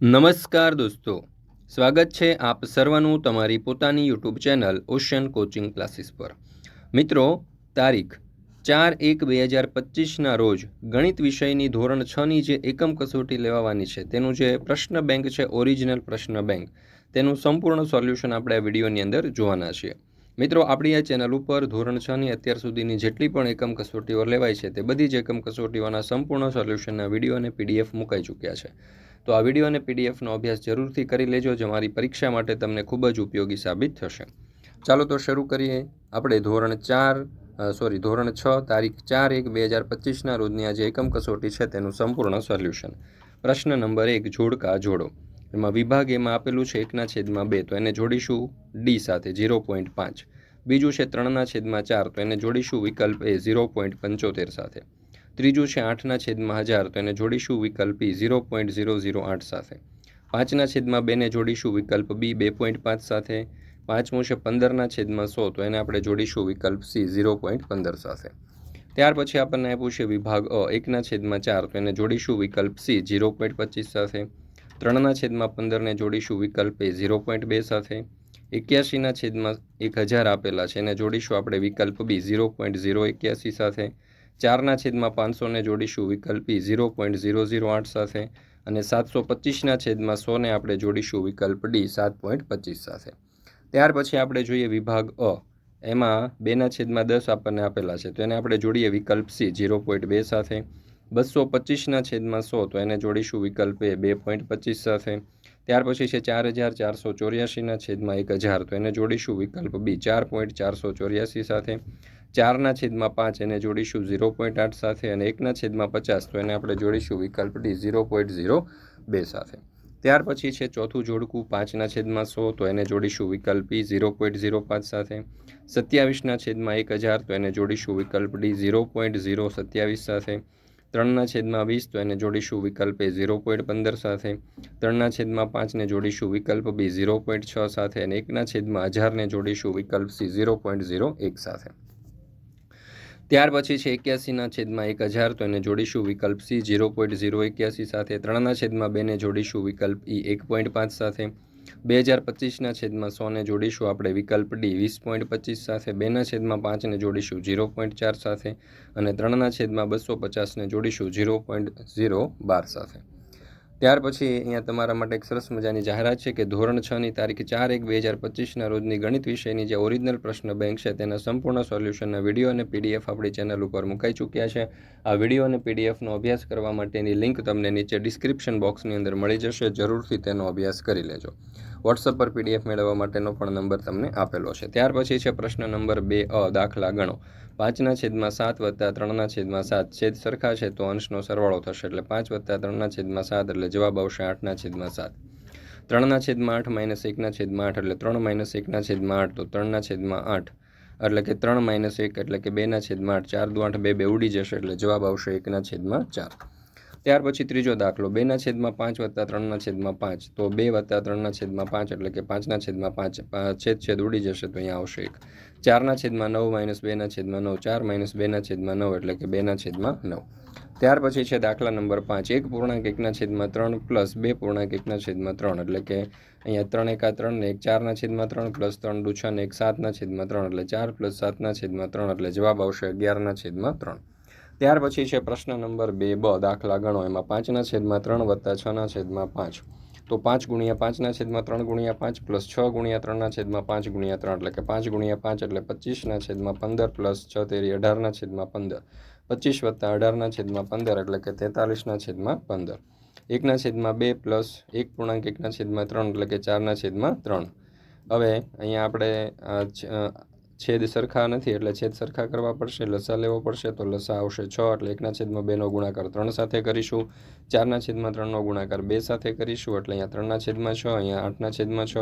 નમસ્કાર દોસ્તો. સ્વાગત છે આપ સર્વનું તમારી પોતાની YouTube channel ocean coaching classes પર. મિત્રો, તારીખ ચાર એક બે હજાર પચીસના રોજ ગણિત વિષયની ધોરણ છની જે એકમ કસોટી લેવાની છે, તેનું જે પ્રશ્ન બેંક છે, ઓરિજિનલ પ્રશ્ન બેંક, તેનું સંપૂર્ણ સોલ્યુશન આપણે આ વિડીયોની અંદર જોવાના છીએ. મિત્રો, આપણી આ ચેનલ ઉપર ધોરણ છની અત્યાર સુધીની જેટલી પણ એકમ કસોટીઓ લેવાય છે, તે બધી જ એકમ કસોટીઓના સંપૂર્ણ સોલ્યુશનના વીડિયો અને પીડીએફ મુકાઈ ચૂક્યા છે. તો આ વીડિયો અને પીડીએફનો અભ્યાસ જરૂરથી કરી લેજો, જે મારી પરીક્ષા માટે તમને ખૂબ જ ઉપયોગી સાબિત થશે. ચાલો તો શરૂ કરીએ. આપણે ધોરણ ચાર સોરી ધોરણ છ, તારીખ ચાર એક બે હજાર પચીસના રોજની આ જે એકમ કસોટી છે, તેનું સંપૂર્ણ સોલ્યુશન પ્રશ્ન નંબર એક, જોડકા જોડો. એમાં વિભાગ એમાં આપેલું છે, એકના છેદમાં બે, તો એને જોડીશું ડી સાથે ઝીરો પોઈન્ટ પાંચ. બીજું છે, ત્રણના છેદમાં ચાર, તો એને જોડીશું વિકલ્પ એ ઝીરો પોઈન્ટ પંચોતેર સાથે. ત્રીજું છે આઠના છેદમાં હજાર, તો એને જોડીશું વિકલ્પ ઝીરો પોઈન્ટ ઝીરો ઝીરો આઠ સાથે. પાંચના છેદમાં બેને જોડીશું વિકલ્પ બી બે પોઈન્ટ પાંચ સાથે. પાંચમું છે પંદરના છેદમાં સો, તો એને આપણે જોડીશું વિકલ્પ સી ઝીરો પોઈન્ટ પંદર સાથે. ત્યાર પછી આપણને આપ્યું છે વિભાગ અ, એકના છેદમાં ચાર, તો એને જોડીશું વિકલ્પ સી ઝીરો પોઈન્ટ પચીસ સાથે. ત્રણના છેદમાં પંદરને જોડીશું વિકલ્પ એ ઝીરો પોઈન્ટ બે સાથે. એક્યાસીના છેદમાં એક હજાર આપેલા છે, એને જોડીશું આપણે વિકલ્પ બી ઝીરો પોઈન્ટ ઝીરો એક્યાસી સાથે. ચારના છેદમાં પાંચસોને જોડીશું. વિકલ્પી ઝીરો પોઈન્ટ ઝીરો ઝીરો આઠ સાથે અને સાતસો પચીસના છેદમાં સોને આપણે જોડીશું. વિકલ્પ ડી સાત પોઈન્ટ પચીસ સાથે. ત્યાર પછી આપણે જોઈએ વિભાગ અ. એમાં બેના છેદમાં દસ આપણને આપેલા છે. તો એને આપણે જોડીએ વિકલ્પ સી, ઝીરો પોઈન્ટ બે સાથે. બસો પચીસના છેદમાં સો, તો એને જોડીશું વિકલ્પ એ, બે પોઈન્ટ પચીસ સાથે. ત્યાર પછી છે ચાર હજાર ચારસો ચોર્યાસીના છેદમાં એક હજાર, તો એને જોડીશું વિકલ્પ બી, ચાર પોઈન્ટ ચારસો ચોર્યાસી સાથે. ચારના છેદમાં પાંચ એને જોડીશું ઝીરો પોઈન્ટ આઠ સાથે અને એકના છેદમાં પચાસ, તો એને આપણે જોડીશું વિકલ્પ ડી ઝીરો પોઈન્ટ ઝીરો બે સાથે. ત્યાર પછી છે ચોથું જોડકું, પાંચના છેદમાં સો, તો એને જોડીશું વિકલ્પ ઈ ઝીરો પોઈન્ટ ઝીરો પાંચ સાથે. સત્યાવીસના છેદમાં એક હજાર, તો એને જોડીશું વિકલ્પ ડી ઝીરો પોઈન્ટ ઝીરો સત્યાવીસ સાથે. ત્રણના છેદમાં વીસ, તો એને જોડીશું વિકલ્પ એ ઝીરો પોઈન્ટ પંદર સાથે. ત્રણના છેદમાં પાંચને જોડીશું વિકલ્પ બી ઝીરો પોઈન્ટ છ સાથે અને એકના છેદમાં હજારને જોડીશું વિકલ્પ સી ઝીરો પોઈન્ટ ઝીરો એક સાથે. ત્યાર પછી છે એક્યાસીના છેદમાં એક હજાર, તો એને જોડીશું વિકલ્પ સી, ઝીરો પોઈન્ટ ઝીરો એક્યાસી સાથે ત્રણના છેદમાં બેને જોડીશું વિકલ્પ ઈ, એક પોઈન્ટ પાંચ સાથે. બે હજાર પચીસના છેદમાં સોને જોડીશું આપણે વિકલ્પ ડી, વીસ પોઈન્ટ પચીસ સાથે. બેના છેદમાં પાંચને જોડીશું ઝીરો પોઈન્ટ ચાર સાથે. અને ત્રણના છેદમાં બસો પચાસને જોડીશું ઝીરો પોઈન્ટ ઝીરો બાર સાથે. ત્યાર પછી અહીંયા તમારા માટે એક સરસ મજાની જાહેરાત છે કે ધોરણ છની તારીખ ચાર એક બે હજાર પચીસના રોજની ગણિત વિષયની જે ઓરિજિનલ પ્રશ્ન બેંક છે તેના સંપૂર્ણ સોલ્યુશનના વીડિયો અને પીડીએફ આપણી ચેનલ ઉપર મુકાઈ ચૂક્યા છે. આ વીડિયો અને પીડીએફનો અભ્યાસ કરવા માટેની લિંક તમને નીચે ડિસ્ક્રિપ્શન બોક્સની અંદર મળી જશે. જરૂરથી તેનો અભ્યાસ કરી લેજો. વોટ્સઅપ પર પીડીએફ મેળવવા માટેનો પણ નંબર તમને આપેલો છે. ત્યાર પછી છે પ્રશ્ન નંબર બે અ દાખલા ગણો. પાંચના છેદમાં સાત વત્તા ત્રણના છેદમાં સાત. છેદ સરખા છે તો અંશનો સરવાળો થશે એટલે પાંચ વત્તા ત્રણના છેદમાં સાત એટલે જવાબ આવશે આઠના છેદમાં સાત. ત્રણના છેદમાં આઠ માઇનસ એકના છેદમાં આઠ એટલે ત્રણ માઇનસ એકના છેદમાં આઠ તો ત્રણના છેદમાં આઠ. એટલે કે ત્રણ માઇનસ એક એટલે કે બેના છેદમાં આઠ. ચાર દુ આઠ બે બે ઉડી જશે એટલે જવાબ આવશે એકના છેદમાં ચાર. ત્યાર પછી ત્રીજો દાખલો બેના છેદમાં પાંચ વત્તા ત્રણના છેદમાં પાંચ તો બે વત્તા ત્રણના છેદમાં પાંચ એટલે કે પાંચના છેદમાં પાંચ છેદ છેદ ઉડી જશે તો અહીંયા આવશે એક ચારના છેદમાં નવ માઇનસ બેના છેદમાં નવ ચાર માઇનસ બેના છેદમાં નવ એટલે કે બેના છેદમાં નવ ત્યાર પછી છે દાખલા નંબર પાંચ એક પૂર્ણાંક એકના છેદમાં ત્રણ પ્લસ બે પૂર્ણાંક એકના છેદમાં ત્રણ એટલે કે અહીંયા ત્રણ એકા ત્રણ ને એક ચારના છેદમાં ત્રણ પ્લસ ત્રણ દુ છ ને એક સાતના છેદમાં ત્રણ એટલે ચાર પ્લસ સાતના છેદમાં ત્રણ એટલે જવાબ આવશે અગિયારના છેદમાં ત્રણ ત્યાર પછી છે પ્રશ્ન નંબર બે, બ, દાખલા ગણો. એમાં પાંચના છેદમાં ત્રણ વત્તા છના છેદમાં પાંચ. તો પાંચ ગુણ્યા પાંચના છેદમાં ત્રણ ગુણ્યા પાંચ પ્લસ છ ગુણ્યા ત્રણના છેદમાં પાંચ ગુણ્યા ત્રણ. એટલે કે પાંચ ગુણ્યા પાંચ એટલે પચીસના છેદમાં પંદર પ્લસ છ તેરી અઢારના છેદમાં પંદર. પચીસ વત્તા અઢારના છેદમાં પંદર એટલે કે તેતાલીસના છેદમાં પંદર. એકના છેદમાં બે પ્લસ એક પૂર્ણાંક એકના છેદમાં ત્રણ એટલે કે ચારના છેદમાં ત્રણ. હવે અહીંયા આપણે છેદ સરખા નથી એટલે છેદ સરખા કરવા પડશે, લસા લેવો પડશે, તો લસા આવશે છ એટલે એકના છેદમાં બેનો ગુણાકાર ત્રણ સાથે કરીશું. ચારના છેદમાં ત્રણનો ગુણાકાર બે સાથે કરીશું એટલે અહીંયા ત્રણના છેદમાં છ, અહીંયા આઠના છેદમાં છ.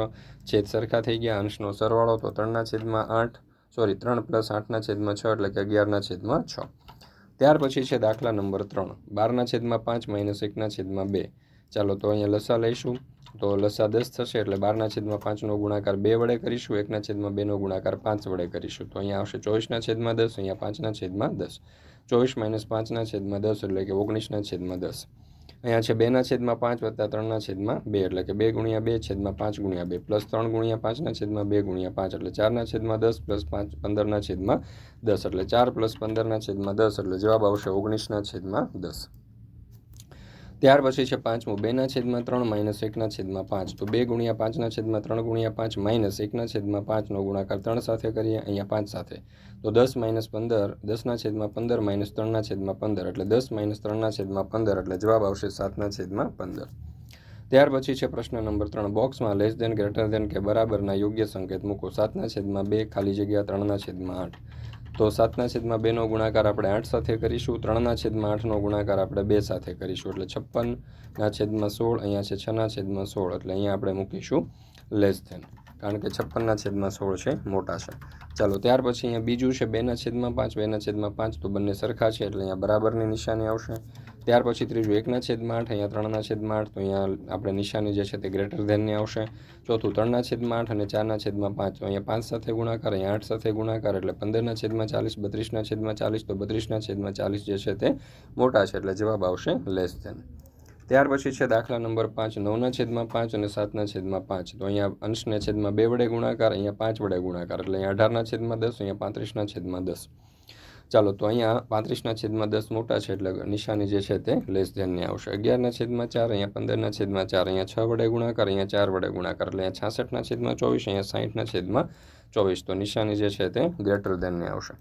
છેદ સરખા થઈ ગયા, અંશનો સરવાળો, તો ત્રણના છેદમાં આઠ, સોરી, ત્રણ પ્લસ આઠના છેદમાં છ એટલે કે અગિયારના છેદમાં છ. ત્યાર પછી છે દાખલા નંબર ત્રણ. બારના છેદમાં પાંચ, માઇનસ એકના છેદમાં બે. ચાલો તો અહીંયા લસા લઈશું. તો લસા દસ થશે એટલે બારના છેદમાં પાંચનો ગુણાકાર બે વડે કરીશું, એકના છેદમાં બેનો ગુણાકાર પાંચ વડે કરીશું. તો અહીંયા આવશે ચોવીસના છેદમાં દસ, અહીંયા પાંચના છેદમાં દસ. ચોવીસ માઇનસ પાંચના છેદમાં દસ એટલે કે ઓગણીસના છેદમાં દસ. અહીંયા છે બેના છેદમાં પાંચ વત્તા ત્રણના છેદમાં બે એટલે કે બે ગુણ્યા બે છેદમાં પાંચ ગુણ્યા બે પ્લસ ત્રણ ગુણ્યા પાંચના છેદમાં બે ગુણ્યા પાંચ એટલે ચારના છેદમાં દસ પ્લસ પાંચ પંદરના છેદમાં દસ એટલે ચાર પ્લસ પંદરના છેદમાં દસ એટલે જવાબ આવશે ઓગણીસના છેદમાં દસ. ત્યાર પછી છે પાંચમું બેના છેદમાં ત્રણ માઇનસ એકના છેદમાં પાંચ. તો બે ગુણ્યા પાંચના છેદમાં ત્રણ ગુણ્યા પાંચ માઇનસ એકના છેદમાં પાંચનો ગુણાકાર ત્રણ સાથે કરીએ, અહીંયા પાંચ સાથે. તો દસ માઇનસ પંદર, દસના છેદમાં પંદર માઇનસ ત્રણના છેદમાં પંદર. એટલે દસ માઇનસ ત્રણના છેદમાં પંદર, એટલે જવાબ આવશે સાતના છેદમાં પંદર. ત્યાર પછી છે પ્રશ્ન નંબર ત્રણ. બોક્સમાં લેસ દેન ગ્રેટર દેન કે બરાબરના યોગ્ય સંકેત મૂકો. સાતના છેદમાં બે, ખાલી જગ્યા ત્રણના છેદમાં આઠ. તો સાતના છેદમાં બેનો ગુણાકાર આપણે આઠ સાથે કરીશું, ત્રણના છેદમાં આઠનો ગુણાકાર આપણે બે સાથે કરીશું, એટલે છપ્પનના છેદમાં સોળ, અહીંયા છે છના છેદમાં સોળ, એટલે અહીંયા આપણે મૂકીશું લેસ ધેન કારણ કે છપ્પનના છેદમાં સોળ છે, મોટા છે. ચાલો, ત્યાર પછી અહીંયા બીજું છે, બેના છેદમાં પાંચ, બેના છેદમાં પાંચ, તો બંને સરખા છે, એટલે અહીંયા બરાબરની નિશાની આવશે. ત્યાર પછી ત્રીજું એકના છેદમાં આઠ અહીંયા ત્રણના છેદમાં આઠ તો અહીંયા આપણે નિશાની જે છે તે ગ્રેટર ધેનની આવશે. ચોથું ત્રણના છેદમાં આઠ અને ચારના છેદમાં પાંચ. અહીંયા પાંચ સાથે ગુણાકાર, અહીંયા આઠ સાથે ગુણાકાર, એટલે પંદરના છેદમાં ચાલીસ, બત્રીસના છેદમાં ચાલીસ, તો બત્રીસના છેદમાં ચાલીસ જે છે તે મોટા છે, એટલે જવાબ આવશે લેસ ધેન ત્યાર પછી છે દાખલા નંબર પાંચ, નવના છેદમાં પાંચ અને સાતના છેદમાં પાંચ. તો અહીંયા અંશના છેદમાં બે વડે ગુણાકાર, અહીંયા પાંચ વડે ગુણાકાર, એટલે અહીંયા અઢારના છેદમાં દસ, અહીંયા પાંત્રીસના છેદમાં દસ. ચાલો તો અહીંયા પાંત્રીસના છેદમાં દસ મોટા છે એટલે નિશાની જે છે તે લેસ ધ્યાનની આવશે. અગિયારના છેદમાં ચાર, અહીંયા પંદરના છેદમાં ચાર, અહીંયા છ વડે ગુણાકાર, અહીંયા ચાર વડે ગુણાકાર, એટલે અહીંયા છાસઠના છેદમાં ચોવીસ, અહીંયા સાહીઠના છેદમાં ચોવીસ. તો નિશાની જે છે તે ગ્રેટર ધેનની આવશે.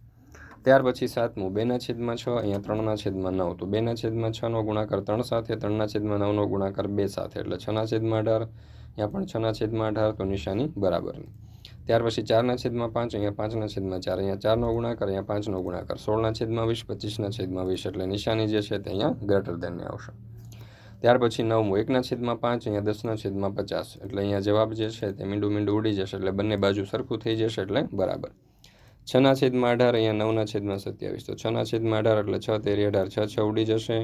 ત્યાર પછી સાતમું બેના છેદમાં છ અહીંયા ત્રણના છેદમાં નવ તો બેના છેદમાં છનો ગુણાકાર ત્રણ સાથે ત્રણના છેદમાં નવનો ગુણાકાર બે સાથે એટલે છના છેદમાં અઢાર અહીંયા પણ છના છેદમાં અઢાર તો નિશાની બરાબરની ત્યાર પછી ચારના છેદમાં પાંચ અહીંયા પાંચના છેદમાં ચાર અહીંયા ચારનો ગુણાકાર અહીંયા પાંચનો ગુણાકાર સોળના છેદમાં વીસ પચીસના છેદમાં વીસ એટલે નિશાની જે છે તે અહીંયા ગ્રેટર દેનની આવશે ત્યાર પછી નવમું એકના છેદમાં પાંચ અહીંયા દસના છેદમાં પચાસ એટલે અહીંયા જવાબ જે છે તે મીંડું મીંડું ઉડી જશે એટલે બંને બાજુ સરખું થઈ જશે એટલે બરાબર છના છેદમાં અઢાર અહીંયા નવના છેદમાં સત્યાવીસ તો છના છેદમાં અઢાર એટલે છ તેરી અઢાર છ છ ઉડી જશે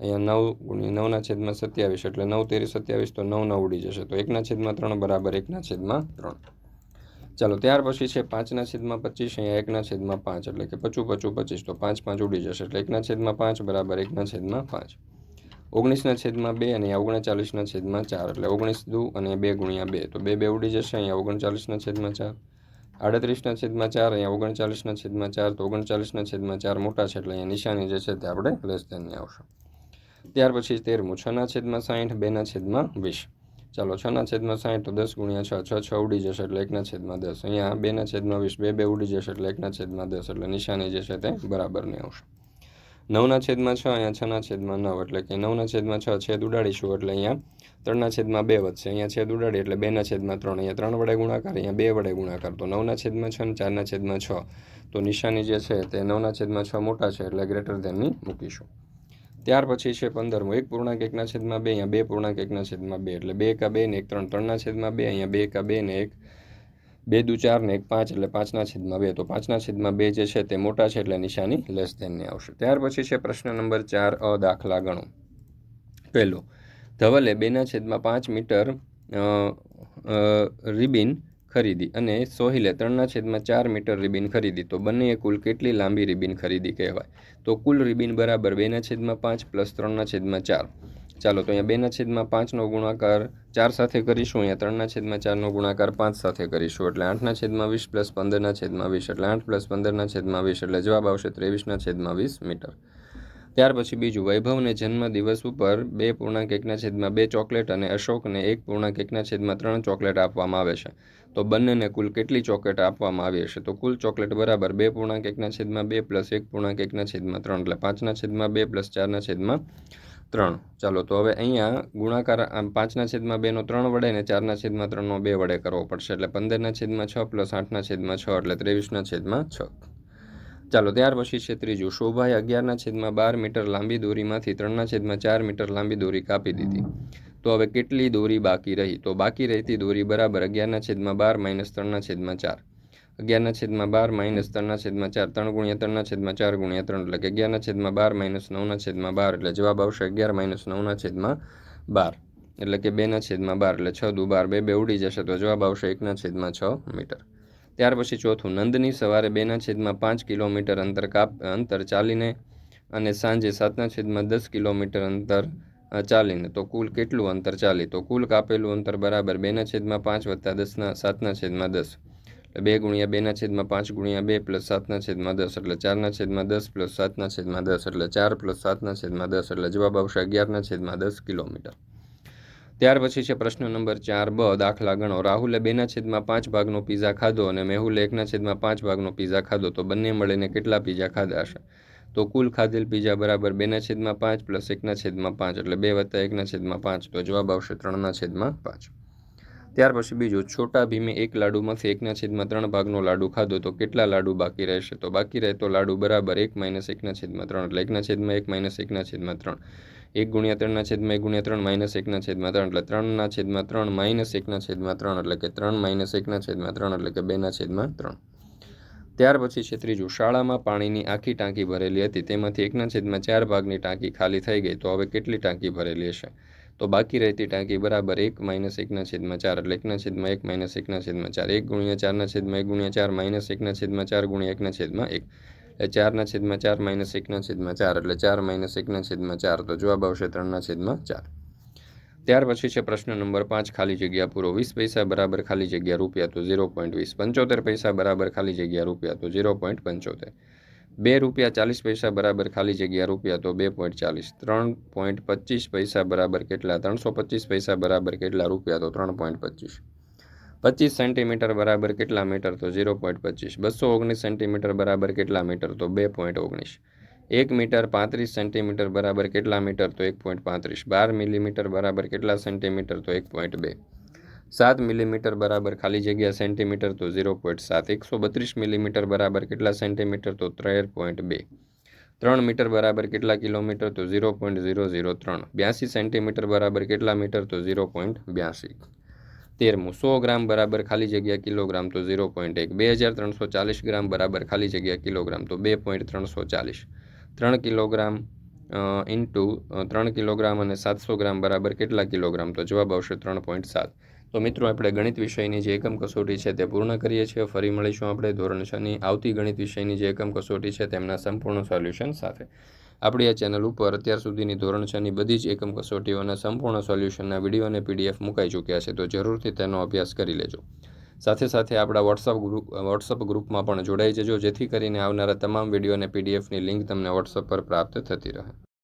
અહીંયા નવ ગુણ્યા નવના છેદમાં સત્યાવીસ એટલે નવ તેરી સત્યાવીસ તો નવ નવ ઉડી જશે તો એકના છેદમાં ત્રણ બરાબર એકના છેદમાં ત્રણ ચાલો ત્યાર પછી છે પાંચના છેદમાં પચીસ અહીંયા એકના છેદમાં પાંચ એટલે કે પચું પચું પચીસ તો પાંચ પાંચ ઉડી જશે એટલે એકના છેદમાં પાંચ બરાબર એકના છેદમાં પાંચ ઓગણીસના છેદમાં બે અને ઓગણચાલીસના છેદમાં ચાર એટલે ઓગણીસ દુ અને બે ગુણ્યા બે તો બે બે ઉડી જશે અહીંયા ઓગણચાલીસના છેદમાં ચાર આડત્રીસના છેદમાં ચાર, અહીંયા ઓગણચાલીસના છેદમાં ચાર તો ઓગણચાલીસના છેદમાં ચાર મોટા છે, એટલે અહીંયા નિશાની જે છે તે આપણે લેસ ધેનની આવશે. ત્યાર પછી તેરમું, છના છેદમાં સાહીઠ, બેના છેદમાં વીસ. ચાલો, છના છેદમાં સાહીઠ તો દસ ગુણ્યા છ છ છ ઉડી જશે, એટલે એકના છેદમાં દસ. અહીંયા બેના છેદમાં વીસ, બે બે ઉડી જશે, એટલે એકના છેદમાં દસ, એટલે નિશાની જે છે તે બરાબરની આવશે. નવના છેદમાં છ, અહીંયા છના છેદમાં નવ, એટલે કે નવના છેદમાં છ છેદ ઉડાડીશું, એટલે અહીંયા ત્રણના છેદમાં બે વધશે. અહીંયા છેદ ઉડાડી એટલે બેના છેદમાં ત્રણ. અહીંયા ત્રણ વડે ગુણાકાર, અહીંયા બે વડે ગુણાકાર. તો નવના છેદમાં છ અને ચારના છેદમાં છ. તો નિશાની જે છે તે નવના છેદમાં છ મોટા છે એટલે ગ્રેટર ધેનની મૂકીશું. ત્યાર પછી છે પંદરમું. એક પૂર્ણાંક એકના છેદમાં બે, અહીંયા બે પૂર્ણાંક એકના છેદમાં બે. એટલે બે એકા બે ને એક ત્રણ. ત્રણના છેદમાં બે, અહીંયા બે એકા બે ને એક બે દુ ચાર ને એક પાંચ એટલે પાંચના છેદમાં બે. તો પાંચના છેદમાં બે જે છે તે મોટા છે એટલે નિશાની લેસ ધેનની આવશે. ત્યાર પછી છે પ્રશ્ન નંબર ચાર અ દાખલા ગણો. પહેલો ધવલે બેના છેદમાં પાંચ મીટર રિબિન ખરીદી અને સોહિલે ત્રણના છેદમાં ચાર મીટર રિબિન ખરીદી તો બંનેએ કુલ કેટલી લાંબી રિબિન ખરીદી કહેવાય તો કુલ રિબિન બરાબર બેના છેદમાં પાંચ પ્લસ ત્રણના છેદમાં ચાર ચાલો તો અહીંયા બેના છેદમાં પાંચનો ગુણાકાર ચાર સાથે કરીશું અહીંયા ત્રણના છેદમાં ચારનો ગુણાકાર પાંચ સાથે કરીશું એટલે આઠના છેદમાં વીસ પ્લસ પંદરના છેદમાં વીસ એટલે આઠ પ્લસ પંદરના છેદમાં વીસ એટલે જવાબ આવશે ત્રેવીસના છેદમાં વીસ મીટર ત્યાર પછી બીજું વૈભવને જન્મ દિવસ ઉપર બે પૂર્ણાંક એકના છેદમાં બે ચોકલેટ અને અશોકને એક પૂર્ણાંક એકના છેદમાં ત્રણ ચોકલેટ આપવામાં આવે છે. તો બંનેને કુલ કેટલી ચોકલેટ આપવામાં આવી હશે? તો કુલ ચોકલેટ બરાબર બે પૂર્ણાંક એકના છેદમાં બે પ્લસ એક પૂર્ણાંક એકના છેદમાં ત્રણ, એટલે પાંચના છેદમાં બે પ્લસ ચારના છેદમાં ત્રણ. ચાલો, તો હવે અહીંયા ગુણાકાર પાંચના છેદમાં બેનો ત્રણ વડે ને ચારના છેદમાં ત્રણનો બે વડે કરવો પડશે. એટલે પંદરના છેદમાં છ પ્લસ આઠના છેદમાં છ, એટલે ત્રેવીસના છેદમાં છ. ચાલો, ત્યાર પછી છે ત્રીજું. શોભાએ અગિયારના છેદમાં બાર મીટર લાંબી દોરીમાંથી ત્રણના છેદમાં ચાર મીટર લાંબી દોરી કાપી દીધી. તો હવે કેટલી દોરી બાકી રહી? તો બાકી રહેતી દોરી બરાબર અગિયારના છેદમાં બાર માઇનસ ત્રણના છેદમાં ચાર. અગિયારના છેદમાં બાર માઇનસ ત્રણના છેદમાં ચાર, ત્રણ ગુણ્યા ત્રણના છેદમાં ચાર ગુણ્યા ત્રણ. એટલે કે અગિયારના છેદમાં બાર માઇનસ નવના છેદમાં બાર. એટલે જવાબ આવશે અગિયાર માઇનસ નવના છેદમાં બાર. એટલે કે બેના છેદમાં બાર. એટલે છ દુ બાર. બે બે ઉડી જશે તો જવાબ આવશે એકના છેદમાં છ મીટર. ત્યાર પછી ચોથું, નંદની સવારે બેના છેદમાં પાંચ કિલોમીટર અંતર કાપ, અંતર ચાલીને અને સાંજે સાતના છેદમાં દસ કિલોમીટર અંતર ચાલીને. તો કુલ કેટલું અંતર ચાલી? તો કુલ કાપેલું અંતર બરાબર બેના છેદમાં પાંચ વત્તા દસના, સાતના છેદમાં દસ. એટલે બે ગુણ્યા બેના છેદમાં પાંચ ગુણ્યા બે પ્લસ સાતના છેદમાં દસ. એટલે ચારના છેદમાં દસ પ્લસ સાતના છેદમાં દસ. એટલે ચાર પ્લસ સાતના છેદમાં દસ. એટલે જવાબ આવશે અગિયારના છેદમાં દસ કિલોમીટર. ત્યાર પછી છે પ્રશ્ન નંબર ચાર બ દાખલા ગણો રાહુલે બેના છેદમાં પાંચ ભાગનો પીઝા ખાધો અને મેહુલે એકના છેદમાં પાંચ ભાગનો પીઝા ખાધો તો બંને મળીને કેટલા પીઝા ખાધા હશે તો કુલ ખાધેલ પીઝા બરાબર બેના છેદમાં પાંચ પ્લસ એકના છેદમાં પાંચ એટલે બે વત્તા એકના છેદમાં પાંચ તો જવાબ આવશે ત્રણના છેદમાં પાંચ ત્યાર પછી બીજું છોટા ભીમે એક લાડુમાંથી એકના છેદમાં ત્રણ ભાગનો લાડુ ખાધો તો કેટલા લાડુ બાકી રહેશે તો બાકી રહેતો લાડુ બરાબર એક માઇનસ એકના છેદમાં ત્રણ એટલે એકના છેદમાં એક માઇનસ એકના છેદમાં ત્રણ એક ગુણ્યા ત્રણના છેદમાં એક ગુણ્યા ત્રણ માઇનસ એકના છેદમાં ત્રણ એટલે ત્રણના છેદમાં ત્રણ માઇનસ એકના છેદમાં ત્રણ એટલે કે ત્રણ માઇનસ એકના છેદમાં ત્રણ એટલે કે બેના છેદમાં ત્રણ ત્યાર પછી છે ત્રીજું શાળામાં પાણીની આખી ટાંકી ભરેલી હતી તેમાંથી એકના છેદમાં ચાર ભાગની ટાંકી ખાલી થઈ ગઈ તો હવે કેટલી ટાંકી ભરેલી હશે તો બાકી રહેતી ટાંકી બરાબર એક માઇનસ એકના છેદમાં ચાર એટલે એકના છેદમાં એક માઇનસ એકના છેદમાં ચાર એક ગુણ્યા ચારના છેદમાં એક ગુણ્યા ચાર માઇનસ એકના છેદમાં ચાર ગુણ્યા એકના છેદમાં એક એટલે ચારના છેદમાં ચાર માઇનસ એકના છેદમાં ચાર, એટલે ચાર માઇનસ એકના છેદમાં ચાર, તો જવાબ આવશે ત્રણના છેદમાં ચાર. ત્યાર પછી છે પ્રશ્ન નંબર પાંચ, ખાલી જગ્યા પૂરો વીસ પૈસા બરાબર ખાલી જગ્યા રૂપિયા તો ઝીરો પોઈન્ટ વીસ. પંચોતેર પૈસા બરાબર ખાલી જગ્યા રૂપિયા તો ઝીરો પોઈન્ટ પંચોતેર. બે રૂપિયા ચાલીસ પૈસા બરાબર ખાલી જગ્યા રૂપિયા તો બે પોઈન્ટ ચાલીસ. ત્રણ પોઈન્ટ પચીસ પૈસા બરાબર કેટલા? ત્રણસો પચીસ પૈસા બરાબર કેટલા રૂપિયા? તો ત્રણ પોઈન્ટ પચીસ. પચીસ સેન્ટીમીટર બરાબર કેટલા મીટર? તો ઝીરો પોઈન્ટ પચીસ. બસો ઓગણીસ સેન્ટીમીટર બરાબર કેટલા મીટર? તો બે પોઈન્ટ ઓગણીસ. એક મીટર પાંત્રીસ સેન્ટીમીટર બરાબર કેટલા મીટર? તો એક પોઈન્ટ પાંત્રીસ. બાર મિલીમીટર બરાબર કેટલા સેન્ટીમીટર? તો એક પોઈન્ટ બે. સાત મિલીમીટર બરાબર ખાલી જગ્યા સેન્ટીમીટર? તો ઝીરો પોઈન્ટ સાત. એકસો બત્રીસ મિલીમીટર બરાબર કેટલા સેન્ટીમીટર? તો ત્રેર પોઈન્ટ બે. ત્રણ મીટર બરાબર કેટલા કિલોમીટર? તો ઝીરો પોઈન્ટ ઝીરો ઝીરો ત્રણ. બ્યાસી સેન્ટીમીટર બરાબર કેટલા મીટર? તો ઝીરો પોઈન્ટ બ્યાસી. તેરમું સો ગ્રામ બરાબર ખાલી જગ્યા કિલોગ્રામ તો ઝીરો પોઈન્ટ એક, બે હજાર ત્રણસો ચાલીસ ગ્રામ બરાબર ખાલી જગ્યા કિલોગ્રામ તો બે પોઈન્ટ ત્રણસો ચાલીસ. ત્રણ કિલોગ્રામ ઇન્ટુ ત્રણ કિલોગ્રામ અને સાતસો ગ્રામ બરાબર કેટલા કિલોગ્રામ? તો જવાબ આવશે ત્રણ પોઈન્ટ સાત. તો મિત્રો, આપણે ગણિત વિષયની જે એકમ કસોટી છે તે પૂર્ણ કરીએ છીએ. ફરી મળીશું આપણે ધોરણ છની આવતી ગણિત વિષયની જે એકમ કસોટી છે તેમના સંપૂર્ણ સોલ્યુશન સાથે. આપણી આ ચેનલ ઉપર અત્યાર સુધીની ધોરણ છની બધી જ એકમ કસોટીઓના સંપૂર્ણ સોલ્યુશનના વીડિયો અને પીડીએફ મુકાઈ ચૂક્યા છે, તો જરૂરથી તેનો અભ્યાસ કરી લેજો. સાથે સાથે આપણા વોટ્સઅપ ગ્રુપ વોટ્સઅપ ગ્રુપમાં પણ જોડાઈ જજો, જેથી કરીને આવનારા તમામ વીડિયો અને પીડીએફની લિંક તમને વોટ્સઅપ પર પ્રાપ્ત થતી રહે.